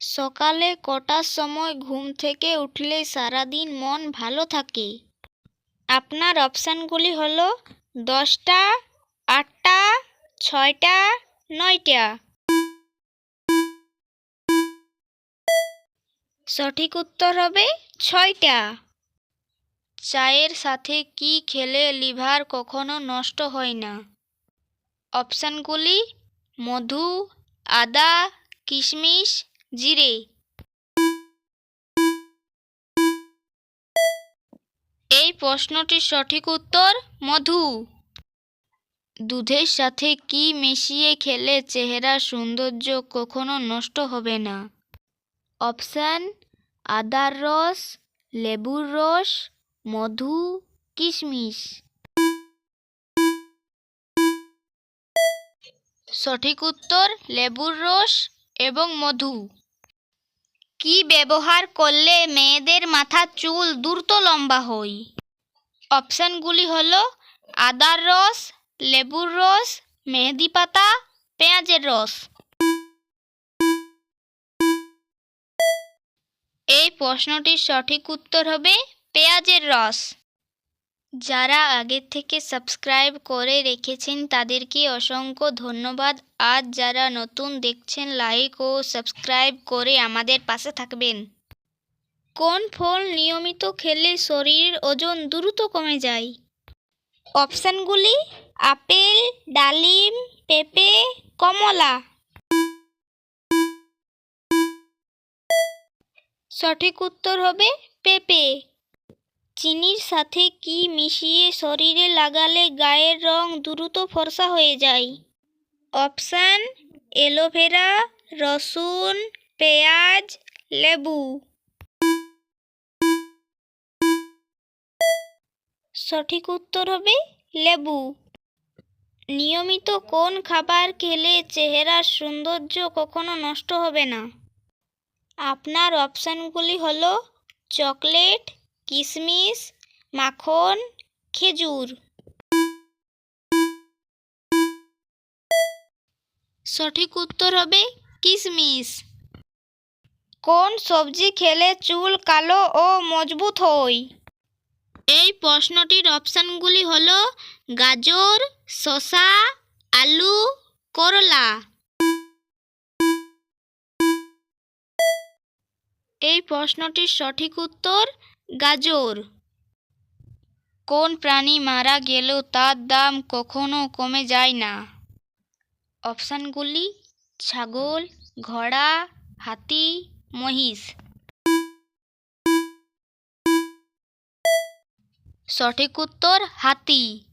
সকালে কটার সময় ঘুম থেকে উঠলে সারাদিন মন ভালো থাকে। আপনার অপশানগুলি হলো দশটা, আটটা, ছয়টা, নয়টা। সঠিক উত্তর হবে ছয়টা। চায়ের সাথে কি খেলে লিভার কখনো নষ্ট হয় না? অপশানগুলি মধু, আদা, কিশমিশ জিরে এই প্রশ্নটির সঠিক উত্তর, মধু। দুধের সাথে কি মিশিয়ে খেলে চেহারার সৌন্দর্য কখনো নষ্ট হবে না? অপশান, আদার রস, লেবুর রস, মধু, কিশমিশ। সঠিক উত্তর, লেবুর রস এবং মধু। কি ব্যবহার করলে মেয়েদের মাথার চুল দ্রুত লম্বা হয়? অপশানগুলি হল আদার রস, লেবুর রস, মেহেদি পাতা, পেঁয়াজের রস। এই প্রশ্নটির সঠিক উত্তর হবে পেঁয়াজের রস। যারা আগের থেকে সাবস্ক্রাইব করে রেখেছেন তাদেরকে অসংখ্য ধন্যবাদ। আজ যারা নতুন দেখছেন লাইক ও সাবস্ক্রাইব করে আমাদের পাশে থাকবেন। কোন ফল নিয়মিত খেলে শরীরের ওজন দ্রুত কমে যায়? অপশানগুলি, আপেল, ডালিম, পেঁপে, কমলা। সঠিক উত্তর হবে পেঁপে। চিনির সাথে কি মিশিয়ে শরীরে লাগালে গায়ের রং দ্রুত ফর্সা হয়ে যায়? অপশান, এলোভেরা, রসুন, পেঁয়াজ, লেবু। সঠিক উত্তর হবে লেবু। নিয়মিত কোন খাবার খেলে চেহারার সৌন্দর্য কখনো নষ্ট হবে না? আপনার অপশানগুলি হলো চকলেট কিশমিশ মাখন, খেজুর। সঠিক উত্তর হবে কিশমিশ কোন সবজি খেলে চুল কালো ও মজবুত হয়? এই প্রশ্নটির অপশানগুলি হল গাজর, শসা, আলু, করলা। এই প্রশ্নটির সঠিক উত্তর গাজর। কোন প্রাণী মারা গেলেও তার দাম কখনো কমে যায় না। অপশানগুলি, ছাগল, ঘোড়া, হাতি, মহিষ। সঠিক উত্তর, হাতি।